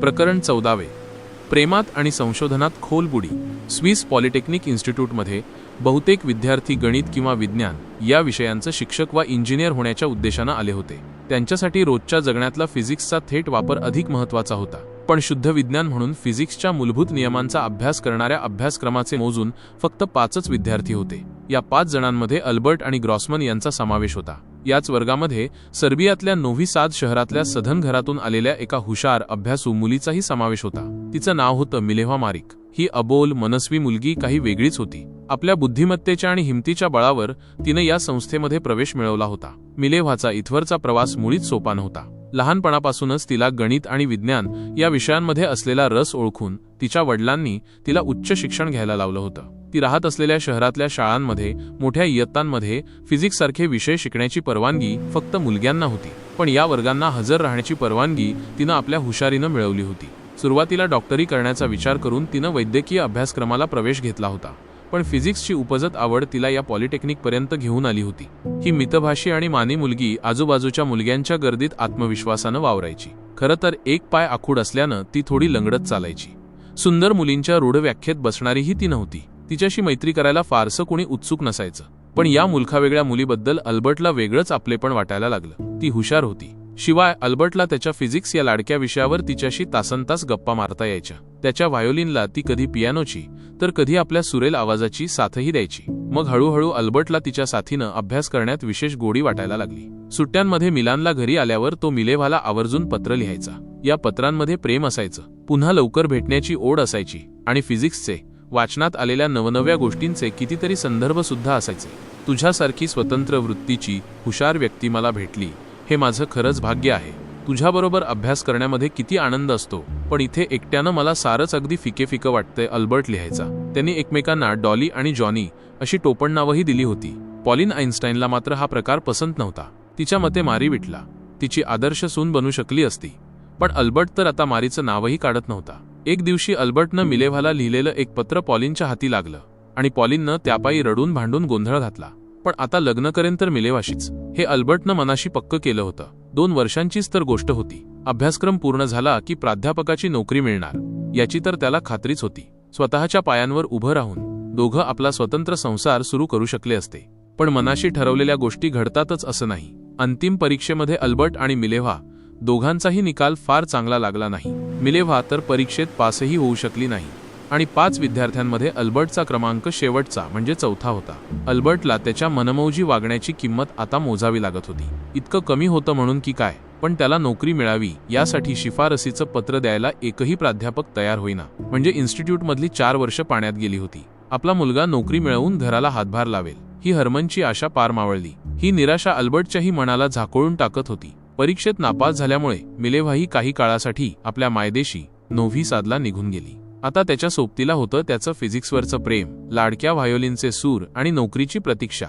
प्रकरण चौदावे. प्रेमात आणि संशोधनात खोल बुडी स्विस पॉलिटेक्निक इन्स्टिट्यूटमध्ये बहुतेक विद्यार्थी गणित किंवा विज्ञान या विषयांचं शिक्षक वा इंजिनियर होण्याच्या उद्देशानं आले होते. त्यांच्यासाठी रोजच्या जगण्यातला फिजिक्सचा थेट वापर अधिक महत्त्वाचा होता. पण शुद्ध विज्ञान म्हणून फिजिक्सच्या मूलभूत नियमांचा अभ्यास करणाऱ्या अभ्यासक्रमाचे मोजून फक्त पाचच विद्यार्थी होते. या पाच जणांमध्ये अल्बर्ट आणि ग्रॉसमन यांचा समावेश होता. याच वर्गामध्ये सर्बियातल्या नोव्ही साद शहरातल्या सधन घरातून आलेल्या एका हुशार अभ्यासू मुलीचाही समावेश होता. तिचं नाव होतं मिलेव्हा मारिक. ही अबोल मनस्वी मुलगी काही वेगळीच होती. आपल्या बुद्धिमत्तेच्या आणि हिमतीच्या बळावर तिनं या संस्थेमध्ये प्रवेश मिळवला होता. मिलेव्हाचा इथवरचा प्रवास मुळीच सोपा नव्हता. लहानपणापासूनच तिला गणित आणि विज्ञान या विषयांमध्ये असलेला रस ओळखून तिच्या वडिलांनी तिला उच्च शिक्षण घ्यायला लावलं होतं. ती राहत असलेल्या शहरातल्या शाळांमध्ये मोठ्या इयत्तांमध्ये फिजिक्स सारखे विषय शिकण्याची परवानगी फक्त मुलग्यांना होती. पण या वर्गांना हजर राहण्याची परवानगी तिनं आपल्या हुशारीनं मिळवली होती. सुरुवातीला डॉक्टरी करण्याचा विचार करून तिनं वैद्यकीय अभ्यासक्रमाला प्रवेश घेतला होता. पण फिजिक्सची उपजत आवड तिला या पॉलिटेक्निकपर्यंत घेऊन आली होती. ही मितभाषी आणि मानी मुलगी आजूबाजूच्या मुलग्यांच्या गर्दीत आत्मविश्वासानं वावरायची. खरं तर एक पाय आखूड असल्यानं ती थोडी लंगडत चालायची. सुंदर मुलींच्या रूढ व्याख्येत बसणारीही ती नव्हती. तिच्याशी मैत्री करायला फारसं कोणी उत्सुक नसायचं. पण या मुलखावेगळ्या मुलीबद्दल अल्बर्टला वेगळंच आपलेपण वाटायला लागलं. ती हुशार होती. शिवाय अल्बर्टला त्याच्या फिजिक्स या लाडक्या विषयावर तिच्याशी तासनतास गप्पा मारता यायच्या. त्याच्या व्हायोलिनला ती कधी पियानोची तर कधी आपल्या सुरेल आवाजाची साथही द्यायची. मग हळूहळू अल्बर्टला तिच्या साथीनं अभ्यास करण्यात विशेष गोडी वाटायला लागली. सुट्ट्यांमध्ये मिलानला घरी आल्यावर तो मिलेव्हाला आवर्जून पत्र लिहायचा. या पत्रांमध्ये प्रेम असायचं. पुन्हा लवकर भेटण्याची ओढ असायची. आणि फिजिक्सचे वाचनात आलेल्या नवनव्या गोष्टींचे कितीतरी संदर्भ सुद्धा असायचे. तुझ्यासारखी स्वतंत्र वृत्तीची हुशार व्यक्ती मला भेटली. हे माझं खरंच भाग्य आहे. तुझ्याबरोबर अभ्यास करण्यामध्ये किती आनंद असतो. पण इथे एकट्यानं मला सारच अगदी फिके फिकं वाटतंय अल्बर्ट लिहायचा. त्यांनी एकमेकांना डॉली आणि जॉनी अशी टोपण नावही दिली होती. पॉलिन आईन्स्टाईनला मात्र हा प्रकार पसंत नव्हता. तिच्या मते मारी विटला. तिची आदर्श सून बनू शकली असती. पण अल्बर्ट तर आता मारीचं नावही काढत नव्हता. एक दिवशी अल्बर्टनं मिलेव्हाला लिहिलेलं एक पत्र पॉलिनच्या हाती लागलं. आणि पॉलिननं त्यापायी रडून भांडून गोंधळ घातला. पण आता लग्न करेन तर मिलेवाशीच. हे अल्बर्टनं मनाशी पक्क केलं होतं. दोन वर्षांचीच तर गोष्ट होती. अभ्यासक्रम पूर्ण झाला की प्राध्यापकाची नोकरी मिळणार. याची तर त्याला खात्रीच होती. स्वतःच्या पायांवर उभं राहून दोघं आपला स्वतंत्र संसार सुरू करू शकले असते. पण मनाशी ठरवलेल्या गोष्टी घडतातच असं नाही. अंतिम परीक्षेमध्ये अल्बर्ट आणि मिलेव्हा दोघांचाही निकाल फार चांगला लागला नाही. मिलेव्हा तर परीक्षेत पासही होऊ शकली नाही. आणि पाच विद्यार्थ्यांमध्ये अल्बर्टचा क्रमांक शेवटचा म्हणजे चौथा होता. अल्बर्टला त्याच्या मनमौजी वागण्याची किंमत आता मोजावी लागत होती. इतकं कमी होतं म्हणून की काय? पण त्याला नोकरी मिळावी यासाठी शिफारसीचं पत्र द्यायला एकही प्राध्यापक तयार होईना. म्हणजे इन्स्टिट्यूटमधली चार वर्ष पाण्यात गेली होती. आपला मुलगा नोकरी मिळवून घराला हातभार लावेल. ही हरमनची आशा पार मावळली. ही निराशा अल्बर्टच्याही मनाला झाकोळून टाकत होती. परीक्षेत नापास झाल्यामुळे मिलेव्हाही काही काळासाठी आपल्या मायदेशी नोव्ही साधला निघून गेली. आता त्याच्या सोबतीला होतं त्याचं फिजिक्सवरचं प्रेम लाडक्या व्हायोलिनचे सूर आणि नोकरीची प्रतीक्षा.